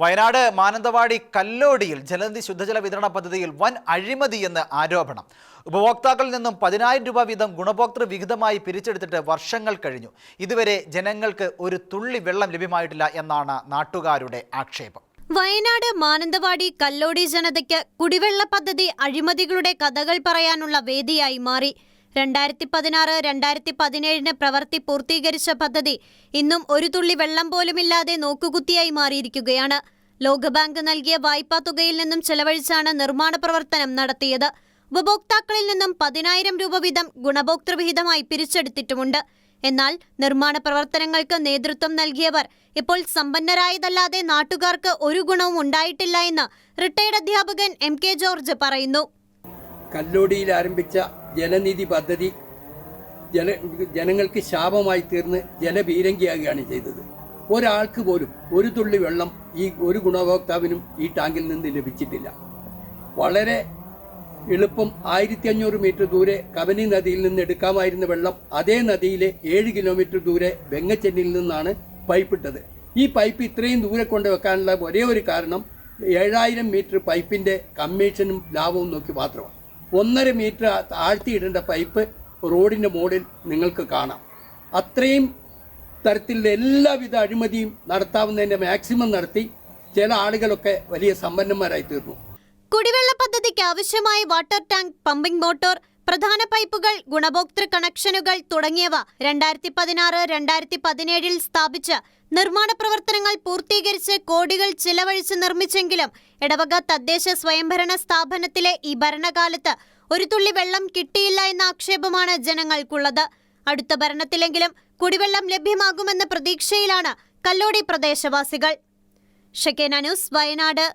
വയനാട് മാനന്തവാടി കല്ലോടിയിൽ ജലനിധി ശുദ്ധജല വിതരണ പദ്ധതിയിൽ വൻ അഴിമതി അഴിമതിയെന്ന് ആരോപണം. ഉപഭോക്താക്കളിൽ നിന്നും പതിനായിരം രൂപ വീതം ഗുണഭോക്തൃ വിഹിതമായി പിരിച്ചെടുത്തിട്ട് വർഷങ്ങൾ കഴിഞ്ഞു. ഇതുവരെ ജനങ്ങൾക്ക് ഒരു തുള്ളി വെള്ളം ലഭ്യമായിട്ടില്ല എന്നാണ് നാട്ടുകാരുടെ ആക്ഷേപം. വയനാട് മാനന്തവാടി കല്ലോടി ജനതയ്ക്ക് കുടിവെള്ള പദ്ധതി അഴിമതികളുടെ കഥകൾ പറയാനുള്ള വേദിയായി മാറി. രണ്ടായിരത്തി പതിനാറ് രണ്ടായിരത്തി പതിനേഴിന് പ്രവൃത്തി പൂർത്തീകരിച്ച പദ്ധതി ഇന്നും ഒരു തുള്ളി വെള്ളം പോലുമില്ലാതെ നോക്കുകുത്തിയായി മാറിയിരിക്കുകയാണ്. ലോകബാങ്ക് നൽകിയ വായ്പാ തുകയിൽ നിന്നും ചെലവഴിച്ചാണ് നിർമ്മാണ പ്രവർത്തനം നടത്തിയത്. ഉപഭോക്താക്കളിൽ നിന്നും പതിനായിരം രൂപ വീതം ഗുണഭോക്തൃവിഹിതമായി പിരിച്ചെടുത്തിട്ടുമുണ്ട്. എന്നാൽ നിർമ്മാണ പ്രവർത്തനങ്ങൾക്ക് നേതൃത്വം നൽകിയവർ ഇപ്പോൾ സമ്പന്നരായതല്ലാതെ നാട്ടുകാർക്ക് ഒരു ഗുണവും ഉണ്ടായിട്ടില്ല എന്ന് റിട്ടയർഡ് അധ്യാപകൻ എം കെ ജോർജ് പറയുന്നു. കല്ലോടിയിൽ ആരംഭിച്ച ജലനിധി പദ്ധതി ജല ജനങ്ങൾക്ക് ശാപമായി തീർന്ന് ജലപീരങ്കിയാകുകയാണ് ചെയ്തത്. ഒരാൾക്ക് പോലും ഒരു തുള്ളി വെള്ളം ഈ ഒരു ഗുണഭോക്താവിനും ഈ ടാങ്കിൽ നിന്ന് ലഭിച്ചിട്ടില്ല. വളരെ എളുപ്പം ആയിരത്തി അഞ്ഞൂറ് മീറ്റർ ദൂരെ കവനി നദിയിൽ നിന്ന് എടുക്കാമായിരുന്ന വെള്ളം അതേ നദിയിലെ ഏഴ് കിലോമീറ്റർ ദൂരെ വെങ്ങച്ചെന്നിയിൽ നിന്നാണ് പൈപ്പിട്ടത്. ഈ പൈപ്പ് ഇത്രയും ദൂരെ കൊണ്ട് വെക്കാനുള്ള ഒരേ ഒരു കാരണം ഏഴായിരം മീറ്റർ പൈപ്പിന്റെ കമ്മീഷനും ലാഭവും നോക്കി മാത്രമാണ്. ഒന്നര മീറ്റർ താഴ്ത്തിയിടേണ്ട പൈപ്പ് റോഡിന്റെ മോഡിൽ നിങ്ങൾക്ക് കാണാം. അത്രയും തരത്തിലുള്ള എല്ലാവിധ അഴിമതിയും നടത്താവുന്നതിന്റെ മാക്സിമം നടത്തി ചില ആളുകളൊക്കെ വലിയ സമ്പന്നന്മാരായി തീർന്നു. കുടിവെള്ള പദ്ധതിക്ക് ആവശ്യമായ വാട്ടർ ടാങ്ക് പമ്പിംഗ് മോട്ടോർ പ്രധാന പൈപ്പുകൾ ഗുണഭോക്തൃ കണക്ഷനുകൾ തുടങ്ങിയവ രണ്ടായിരത്തി പതിനാറ് രണ്ടായിരത്തി പതിനേഴിൽ സ്ഥാപിച്ച് നിർമ്മാണ പ്രവർത്തനങ്ങൾ പൂർത്തീകരിച്ച് കോടികൾ ചിലവഴിച്ച് നിർമ്മിച്ചെങ്കിലും ഇടവക തദ്ദേശ സ്വയംഭരണ സ്ഥാപനത്തിലെ ഈ ഭരണകാലത്ത് ഒരു തുള്ളി വെള്ളം കിട്ടിയില്ല എന്ന ആക്ഷേപമാണ് ജനങ്ങൾക്കുള്ളത്. അടുത്ത ഭരണത്തിലെങ്കിലും കുടിവെള്ളം ലഭ്യമാകുമെന്ന പ്രതീക്ഷയിലാണ് കല്ലോടി പ്രദേശവാസികൾ. ഷക്കേന ന്യൂസ് വയനാട്.